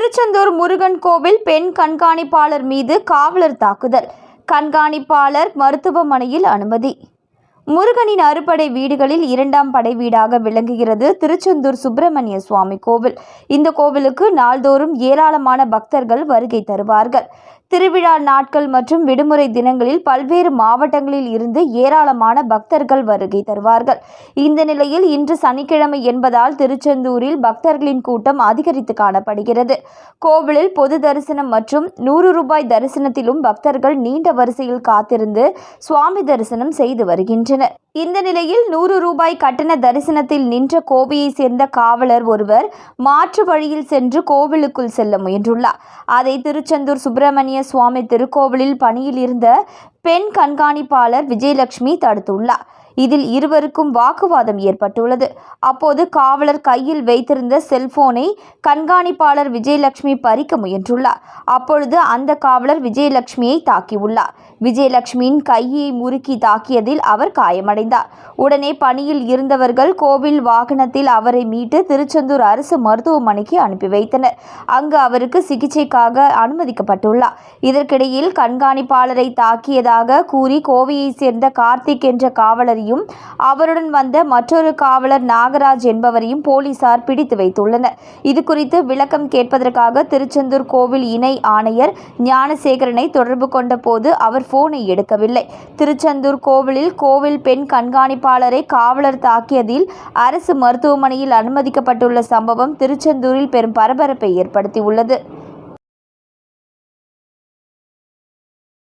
திருச்செந்தூர் முருகன் கோவில் பெண் கண்காணிப்பாளர் மீது காவலர் தாக்குதல். கண்காணிப்பாளர் மருத்துவமனையில் அனுமதி. முருகனின் அறுபடை வீடுகளில் இரண்டாம் படை வீடாக விளங்குகிறது திருச்செந்தூர் சுப்பிரமணிய சுவாமி கோவில். இந்த கோவிலுக்கு நாள்தோறும் ஏராளமான பக்தர்கள் வருகை தருவார்கள். திருவிழா நாட்கள் மற்றும் விடுமுறை தினங்களில் பல்வேறு மாவட்டங்களில் இருந்து ஏராளமான பக்தர்கள் வருகை தருவார்கள். இந்த நிலையில் இன்று சனிக்கிழமை என்பதால் திருச்செந்தூரில் பக்தர்களின் கூட்டம் அதிகரித்து காணப்படுகிறது. கோவிலில் பொது தரிசனம் மற்றும் நூறு ரூபாய் தரிசனத்திலும் பக்தர்கள் நீண்ட வரிசையில் காத்திருந்து சுவாமி தரிசனம் செய்து வருகின்றனர். இந்த நிலையில் நூறு ரூபாய் கட்டண தரிசனத்தில் நின்ற கோவையை சேர்ந்த காவலர் ஒருவர் மாற்று வழியில் சென்று கோவிலுக்குள் செல்ல முயன்றுள்ளார். அதை திருச்செந்தூர் சுப்பிரமணிய சுவாமி திருக்கோவிலில் பணியில் இருந்த பெண் கண்காணிப்பாளர் விஜயலட்சுமி தடுத்துள்ளார். இதில் இருவருக்கும் வாக்குவாதம் ஏற்பட்டுள்ளது. அப்போது காவலர் கையில் வைத்திருந்த செல்போனை கண்காணிப்பாளர் விஜயலட்சுமி பறிக்க முயன்றுள்ளார். அப்பொழுது அந்த காவலர் விஜயலட்சுமியை தாக்கியுள்ளார். விஜயலட்சுமியின் கையை முறுக்கி தாக்கியதில் அவர் காயமடைந்தார். உடனே பணியில் இருந்தவர்கள் கோவில் வாகனத்தில் அவரை மீட்டு திருச்செந்தூர் அரசு மருத்துவமனைக்கு அனுப்பி வைத்தனர். அங்கு அவருக்கு சிகிச்சைக்காக அனுமதிக்கப்பட்டுள்ளார். இதற்கிடையில் கண்காணிப்பாளரை தாக்கியதாக கூறி கோவையை சேர்ந்த கார்த்திக் என்ற என்பவரையும் அவருடன் வந்த மற்றொரு காவலர் நாகராஜ் என்பவரையும் போலீசார் பிடித்து வைத்துள்ளனர். இது குறித்து விளக்கம் கேட்பதற்காக திருச்செந்தூர் கோவில் இணை ஆணையர் ஞானசேகரனை தொடர்பு கொண்ட போது அவர் போனை எடுக்கவில்லை. திருச்செந்தூர் கோவிலில் கோவில் பெண் கண்காணிப்பாளரை காவலர் தாக்கியதில் அரசு மருத்துவமனையில் அனுமதிக்கப்பட்டுள்ள சம்பவம் திருச்செந்தூரில் பெரும் பரபரப்பை ஏற்படுத்தியுள்ளது.